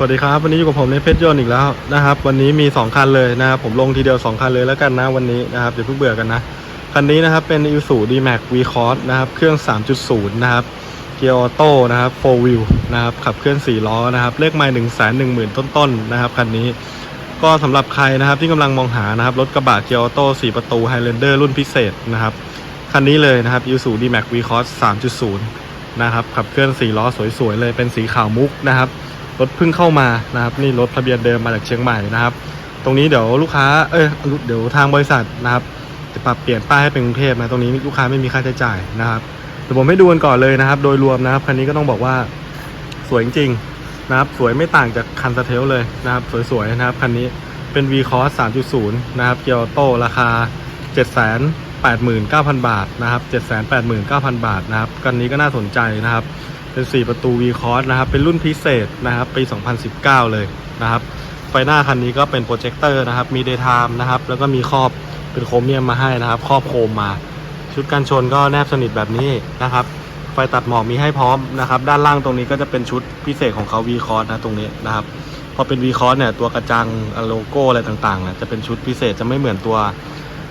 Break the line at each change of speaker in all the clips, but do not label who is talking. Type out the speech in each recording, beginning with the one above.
สวัสดีครับ วันนี้อยู่กับผมในเพชรยนต์อีกแล้วนะครับ วันนี้มี 2 คันเลยนะครับผมลงทีเดียว 2 คันเลยแล้วกันนะวันนี้นะครับเดี๋ยวเพิ่งเบื่อกันนะ คันนี้นะครับเป็น i s u d m a x v c o s นะครับเครื่อง 3.0 นะครับเกียร์ออโต้นะครับ4 wheel นะครับขับเคลื่อน 4 ล้อนะครับเลขไมล์1 1 0 0 0 0 ต้นๆนะครับคันนี้ก็สำหรับใครนะครับที่กำลังมองหานะครับรถกระบะเกียร์ออโต้4ประตู Highlander รุ่นพิเศษนะครับคันนี้เลยนะครับ i s u d m a x v c o s 3.0 นะครับขับเคลื่อน 4 ล้อสวยๆเลยเป็นสีขาวมุกนะครับ รถเพิ่งเข้ามานะครับ นี่รถทะเบียนเดิมมาจากเชียงใหม่นะครับ ตรงนี้เดี๋ยวลูกค้าเอ้ยเดี๋ยวทางบริษัทนะครับจะปรับเปลี่ยนป้ายให้เป็นกรุงเทพนะตรงนี้ลูกค้าไม่มีค่าใช้จ่ายนะครับเดี๋ยวผมให้ดูกันก่อนเลยนะครับ โดยรวมนะครับคันนี้ก็ต้องบอกว่าสวยจริงๆนะครับ สวยไม่ต่างจากคันสเทลเลยนะครับ สวยๆนะครับคันนี้เป็น V Cross 3.0 นะครับ เกียร์ออโต้ราคา 789,000 บาทนะครับ 789,000 บาทนะครับคันนี้ก็น่าสนใจนะครับ เป็น 4 ประตู V Cross นะครับ เป็นรุ่นพิเศษนะครับปี 2019 เลยนะครับ ไฟหน้าคันนี้ก็เป็นโปรเจคเตอร์นะครับ มี Daytime นะครับ แล้วก็มีครอบเป็นโครเมียมมาให้นะครับ ครอบโคมมา ชุดกันชนก็แนบสนิทแบบนี้นะครับ ไฟตัดหมอกมีให้พร้อมนะครับ ด้านล่างตรงนี้ก็จะเป็นชุดพิเศษของเขา V Cross นะตรงนี้นะครับ พอเป็น V Cross เนี่ย ตัวกระจังโลโก้อะไรต่างๆเนี่ยจะเป็นชุดพิเศษจะไม่เหมือนตัว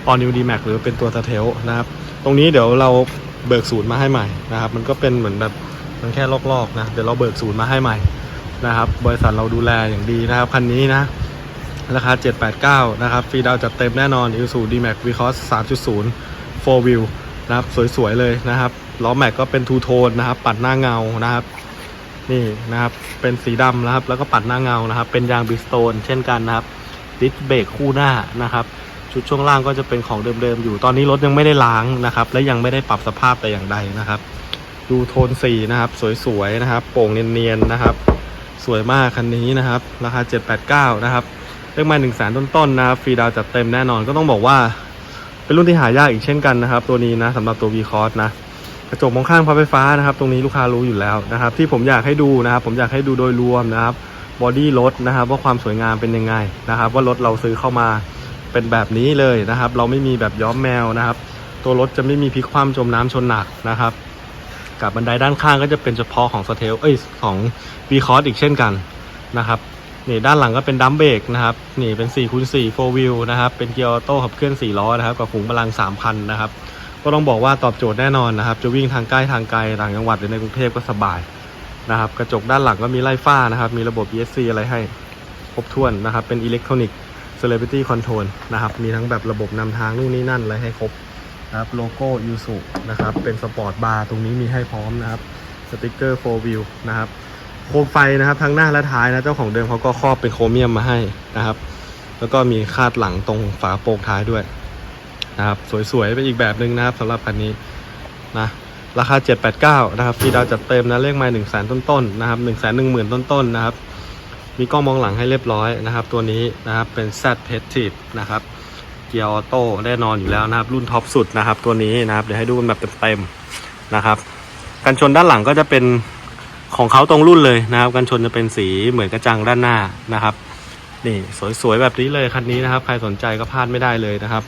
All New D Max หรือเป็นตัวสเทลนะครับ ตรงนี้เดี๋ยวเราเบิกศูนย์มาให้ใหม่นะครับ มันก็เป็นเหมือนแบบ มันแค่ลอกๆนะ เดี๋ยวเราเบิกศูนย์มาให้ใหม่นะครับ บริษัทเราดูแลอย่างดีนะครับ คันนี้นะ ราคา 789 นะครับ ฟรีดาวจัดเต็มแน่นอน i s u d m a x v c o s 3.0 4 wheel นะครับ สวย ๆ เลยนะครับ ล้อแม็กก็เป็นทูโทนนะครับ ปัดหน้าเงานะครับ นี่นะครับ เป็นสีดำนะครับ แล้วก็ปัดหน้าเงานะครับ เป็นยางบิสโตนเช่นกันนะครับ ดิสเบรกคู่หน้านะครับชุดช่วงล่างก็จะเป็นของเดิมๆอยู่ ตอนนี้รถยังไม่ได้ล้างนะครับ และยังไม่ได้ปรับสภาพแต่อย่างใดนะครับ ดูโทนสีนะครับ สวยๆนะครับ โป่งเนียนๆนะครับ สวยมากคันนี้นะครับ ราคา 789 นะครับเลขไมา1 0 0 0 0แสนต้นๆนะครับฟรีดาวจัดเต็มแน่นอนก็ต้องบอกว่า เป็นรุ่นที่หายากอีกเช่นกันนะครับ ตัวนี้นะสำหรับตัว V Cross นะกระจกมองข้างพับไฟฟ้านะครับ ตรงนี้ลูกค้ารู้อยู่แล้วนะครับ ที่ผมอยากให้ดูนะครับ ผมอยากให้ดูโดยรวมนะครับบอดี้รถนะครับ ว่าความสวยงามเป็นยังไงนะครับ ว่ารถเราซื้อเข้ามาเป็นแบบนี้เลยนะครับ เราไม่มีแบบย้อมแมวนะครับ ตัวรถจะไม่มีพลิกคว่ำจมน้ำชนหนักนะครับ กับบันไดด้านข้างก็จะเป็นเฉพาะของสเทลเอ้ยของ V Cross อีกเช่นกันนะครับนี่ด้านหลังก็เป็นดัมเบรกนะครับนี่เป็น4คูณ4 4 wheel นะครับเป็นเกียร์ออโต้ขับเคลื่อน4ล้อนะครับกับฝูงพลัง3,000นะครับก็ต้องบอกว่าตอบโจทย์แน่นอนนะครับ จะวิ่งทางใกล้ทางไกลต่างจังหวัดหรือในกรุงเทพก็สบายนะครับกระจกด้านหลังก็มีไล่ฟ้านะครับมีระบบ ESC อะไรให้ครบถ้วนนะครับเป็นอิเล็กทรอนิกส์ Celebrity Control นะครับมีทั้งแบบระบบนำทางนู่นนี่นั่นอะไรให้ครบ ครับโลโก้ยูสุนะครับเป็นสปอร์ตบาร์ตรงนี้มีให้พร้อมนะครับสติกเกอร์4 wheel นะครับโคมไฟนะครับทั้งหน้าและท้ายนะเจ้าของเดิมเขาก็ครอบเป็นโครเมียมมาให้นะครับ แล้วก็มีคาดหลังตรงฝาโปรงท้ายด้วยนะครับ สวยๆเป็นอีกแบบหนึ่งนะครับสำหรับคันนี้นะราคา 789 นะครับฟรีดาวจัดเต็มนะเลขไมล์1 0 0 0 0ต้นๆนะครับ1 1 0 0 0 0ต้นๆนะครับ มีกล้องมองหลังให้เรียบร้อยนะครับ ตัวนี้นะครับเป็น Z p e t i v นะครับ เกียร์ออโต้แน่นอนอยู่แล้วนะครับ รุ่นท็อปสุดนะครับ ตัวนี้นะครับ เดี๋ยวให้ดูกันแบบเต็มๆนะครับ กันชนด้านหลังก็จะเป็นของเขาตรงรุ่นเลยนะครับ กันชนจะเป็นสีเหมือนกระจังด้านหน้านะครับ นี่สวยๆแบบนี้เลยคันนี้นะครับ ใครสนใจก็พลาดไม่ได้เลยนะครับ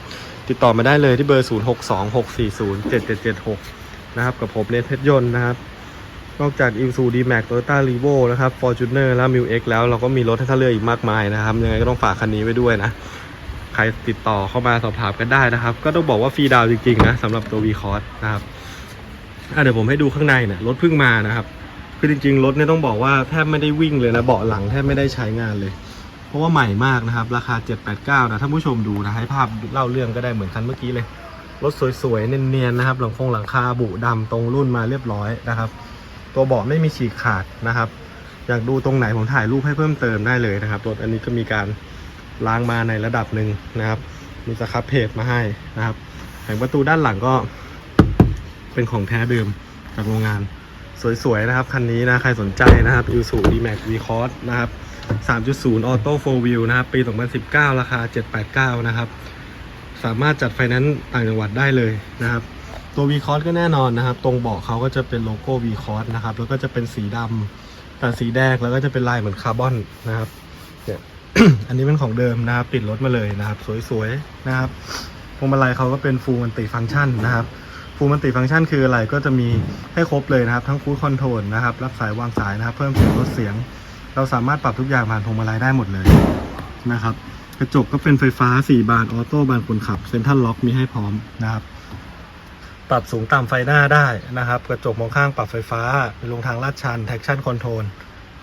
ติดต่อมาได้เลยที่เบอร์ 0 6 2 6 4 0 7 7 7 6 นะครับ กับผมเนทเพชรยนต์นะครับนอกจากอิลซูดีแม็กโตโยต้ารีโวนะครับฟอร์จูเนอร์และมิวเอ็กแล้วเราก็มีรถให้ท่าเลือกอีกมากมายนะครับ ยังไงก็ต้องฝากคันนี้ไว้ด้วยนะ ใครติดต่อเข้ามาสอบถามกันได้นะครับ ก็ต้องบอกว่าฟรีดาวจริงๆนะสำหรับตัว V Cross นะครับเดี๋ยวผมให้ดูข้างในเนี่ยรถเพิ่งมานะครับคือจริงๆรถเนี่ยต้องบอกว่าแทบไม่ได้วิ่งเลยนะเบาะหลังแทบไม่ได้ใช้งานเลย เพราะว่าใหม่มากนะครับ ราคา 789 นะท่านผู้ชมดูนะให้ภาพเล่าเรื่องก็ได้เหมือนคันเมื่อกี้เลย รถสวยๆเนียนๆนะครับหลังคงหลังคาบุดำตรงรุ่นมาเรียบร้อยนะครับ ตัวเบาะไม่มีฉีกขาดนะครับ อยากดูตรงไหนผมถ่ายรูปให้เพิ่มเติมได้เลยนะครับรถอันนี้ก็มีการ ล้างมาในระดับหนึ่งนะครับ มีสครับเพจมาให้นะครับแผงประตูด้านหลังก็เป็นของแท้เดิมจากโรงงาน สวยๆนะครับ คันนี้นะ ใครสนใจนะครับ i s u d m a x v c o s นะครับ 3.0 Auto 4 Wheel นะครับ ปี 2019 ราคา 789 นะครับ สามารถจัดไฟแนนซ์ต่างจังหวัดได้เลยนะครับ ตัว v c o s ก็แน่นอนนะครับ ตรงเบาะเขาก็จะเป็นโลโก้ v c o s นะครับ แล้วก็จะเป็นสีดำแต่สีแดงแล้วก็จะเป็นลายเหมือนคาร์บอนนะครับเนี่ย อันนี้เป็นของเดิมนะครับ ติดรถมาเลยนะครับ สวยๆนะครับพวงมาลัยเขาก็เป็น Full Multi Function นะครับฟูลมันติฟังก์ชันคืออะไรก็จะมีให้ครบเลยนะครับ ทั้งคูดคอนโทรลนะครับ รับสายวางสายนะครับ เพิ่มเสียงลดเสียง เราสามารถปรับทุกอย่างผ่านพวงมาลัยได้หมดเลยนะครับ กระจกก็เป็นไฟฟ้า 4 บานออโต้บานคนขับเซ็นทรัลล็อกมีให้พร้อมนะครับปรับสูงต่ำไฟหน้าได้นะครับ กระจกมองข้างปรับไฟฟ้าลงทางลาดชัน traction control น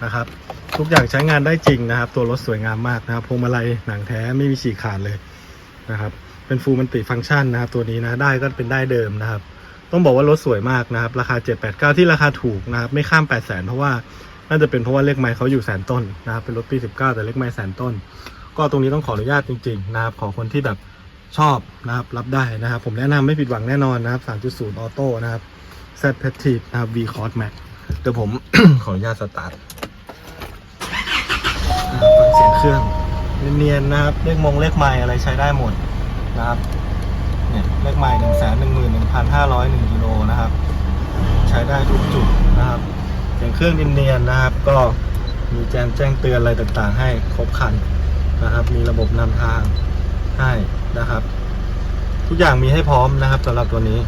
นะครับ ทุกอย่างใช้งานได้จริงนะครับ ตัวรถสวยงามมากนะครับพวงมาลัยหนังแท้ไม่มีฉีกขาดเลยนะครับ เป็นฟูลมันติฟังก์ชันนะครับ ตัวนี้นะได้ก็เป็นได้เดิมนะครับ ต้องบอกว่ารถสวยมากนะครับ ราคา 789 ที่ราคาถูกนะครับ ไม่ข้าม 8 0 0 0 0 0เพราะว่าน่าจะเป็นเพราะว่าเลขไมล์เขาอยู่แสนต้นนะครับ เป็นรถปี 19 แต่เลขไมล์แสนต้น ก็ตรงนี้ต้องขออนุญาตจริงๆนะครับ ขอคนที่แบบชอบนะครับ รับได้นะครับ ผมแนะนำไม่ผิดหวังแน่นอนนะครับ 3.0 ออโต้นะครับ Z p e t i v นะครับ V Cross Max เดี๋ยวผมขออนุญาตสตาร์ท ฟังเสียงเครื่องเนียนๆนะครับ เลขมงเลขไมล์อะไรใช้ได้หมดนะครับเนี่ยเลขไมล์หนึ่งแสนหนึ่งหมื่นหนึ่งพันห้าร้อยหนึ่งกิโลนะครับ ใช้ได้ทุกจุดนะครับเสียงเครื่องเนียนๆนะครับ ก็มีแจ้งแจ้งเตือนอะไรต่างๆ ให้ครบครันนะครับ มีระบบนำทางให้นะครับ ทุกอย่างมีให้พร้อมนะครับสำหรับตัวนี้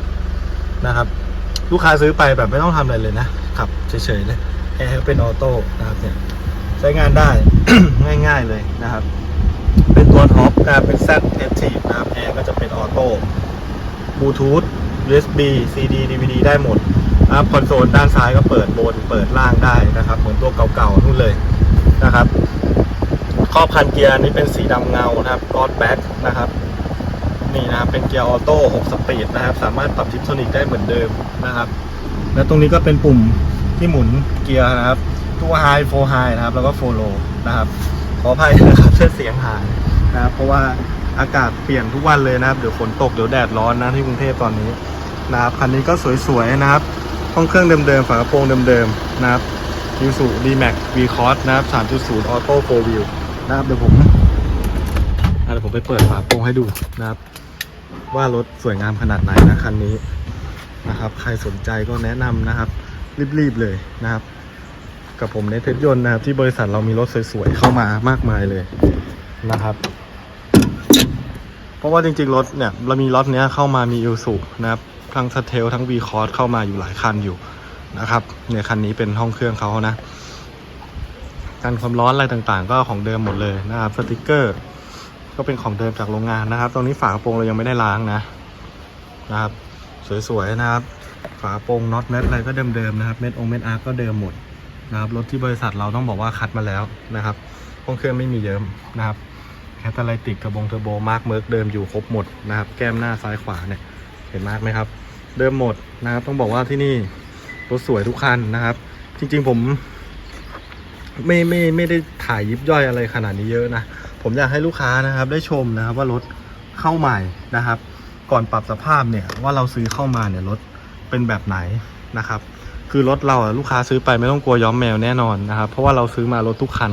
นะครับ ลูกค้าซื้อไปแบบไม่ต้องทำอะไรเลยนะขับเฉยๆเลยแอร์เป็นออโต้นะครับเนี่ย ใช้งานได้ ง่ายๆเลยนะครับ เป็นตัวท็อปนะเป็น Z Active นะครับแอร์ก็จะเป็นออโต้บลูทูธ USB CD DVD ได้หมดนะครับคอนโซลด้านซ้ายก็เปิดบนเปิดล่างได้นะครับ เหมือนตัวเก่าๆนู่นเลยนะครับครอบคันเกียร์นี้เป็นสีดำเงานะครับกอดแบ็คนะครับนี่นะครับเป็นเกียร์ออโต้6สปีดนะครับ สามารถปรับทิปโทนิกได้เหมือนเดิมนะครับ และตรงนี้ก็เป็นปุ่มที่หมุนเกียร์นะครับ ตัวไฮโฟไฮนะครับ แล้วก็โฟโลนะครับ ขออภัยนะครับเส้นเสียงหายนะครับ เพราะว่าอากาศเปลี่ยนทุกวันเลยนะครับ เดี๋ยวฝนตก เดี๋ยวแดดร้อนนะที่กรุงเทพตอนนี้นะครับ คันนี้ก็สวยๆนะครับ ห้องเครื่องเดิมๆ ฝากระโปรงเดิมๆ นะครับยูสุ D-Max V-Cross นะครับ 3.0 Auto 4 Wheel นะครับ เดี๋ยวผมอะเดี๋ยวผมไปเปิดฝากระโปรงให้ดูนะครับ ว่ารถสวยงามขนาดไหนนะคันนี้นะครับ ใครสนใจก็แนะนำนะครับ รีบๆเลยนะครับ กับผมในเพชรยนต์นะครับที่บริษัทเรามีรถสวยๆเข้ามามากมายเลยนะครับ เพราะว่าจริงๆรถเนี่ยเรามีรถเนี้ยเข้ามามียูสุนะครับทั้งสเทลทั้งวีคอร์สเข้ามาอยู่หลายคันอยู่นะครับเนี่ยคันนี้เป็นห้องเครื่องเขานะการความร้อนอะไรต่างๆ ก็ของเดิมหมดเลยนะครับสติกเกอร์ ก็เป็นของเดิมจากโรงงานนะครับ ตรงนี้ฝากระโปรงเรายังไม่ได้ล้างนะนะครับ สวยๆนะครับ ฝากระโปรงน็อตเม็ดอะไรก็เดิมๆนะครับ เม็ดองเม็ดอาร์ก็เดิมหมด นะครับรถที่บริษัทเราต้องบอกว่าคัดมาแล้วนะครับห้องเครื่องไม่มีเยิ้มนะครับแคตาไลติกกระบงเทอร์โบมาร์กเมิร์กเดิมอยู่ครบหมดนะครับแก้มหน้าซ้ายขวาเนี่ยเห็นมาร์กไหมครับ เดิมหมดนะครับ ต้องบอกว่าที่นี่รถสวยทุกคันนะครับ จริง ๆผมไม่ไม่ไม่ได้ถ่ายยิบย่อยอะไรขนาดนี้เยอะนะผมอยากให้ลูกค้านะครับ ได้ชมนะครับว่ารถเข้าใหม่นะครับ ก่อนปรับสภาพเนี่ยว่าเราซื้อเข้ามาเนี่ยรถเป็นแบบไหนนะครับ คือรถเราอะลูกค้าซื้อไปไม่ต้องกลัวย้อมแมวแน่นอนนะครับ เพราะว่าเราซื้อมารถทุกคัน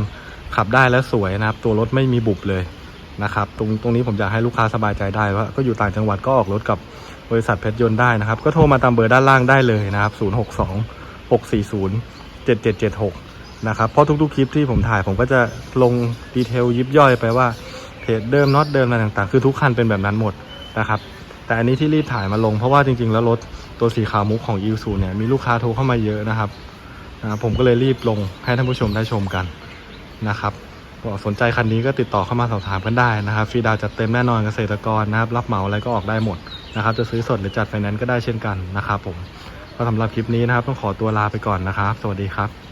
ขับได้และสวยนะครับ ตัวรถไม่มีบุบเลยนะครับตรงตรงนี้ผมอยากให้ลูกค้าสบายใจได้ว่าก็อยู่ต่างจังหวัดก็ออกรถกับบริษัทเพชรยนต์ได้นะครับ ก็โทรมาตามเบอร์ด้านล่างได้เลยนะครับ 062 640 7776 นะครับ เพราะทุกๆคลิปที่ผมถ่ายผมก็จะลงดีเทลยิบย่อยไปว่าเพจเดิมน็อตเดิมอะไรต่างๆ คือทุกคันเป็นแบบนั้นหมดนะครับ แต่อันนี้ที่รีบถ่ายมาลงเพราะว่าจริงๆ แล้วรถ ตัวสีขาวมุกของ i ู u เนี่ยมีลูกค้าโทรเข้ามาเยอะนะครับนะบผมก็เลยรีบลงให้ท่านผู้ชมได้ชมกันนะครับสนใจคันนี้ก็ติดต่อเข้ามาสอบถามกันได้นะครับฟรีดาวจัดเต็มแน่นอนเกษตรกรนะครับ รับเหมาอะไรก็ออกได้หมดนะครับ จะซื้อสดหรือจัดไฟแนนซ์ก็ได้เช่นกันนะครับผมก็สำหรับคลิปนี้นะครับ ต้องขอตัวลาไปก่อนนะครับ สวัสดีครับ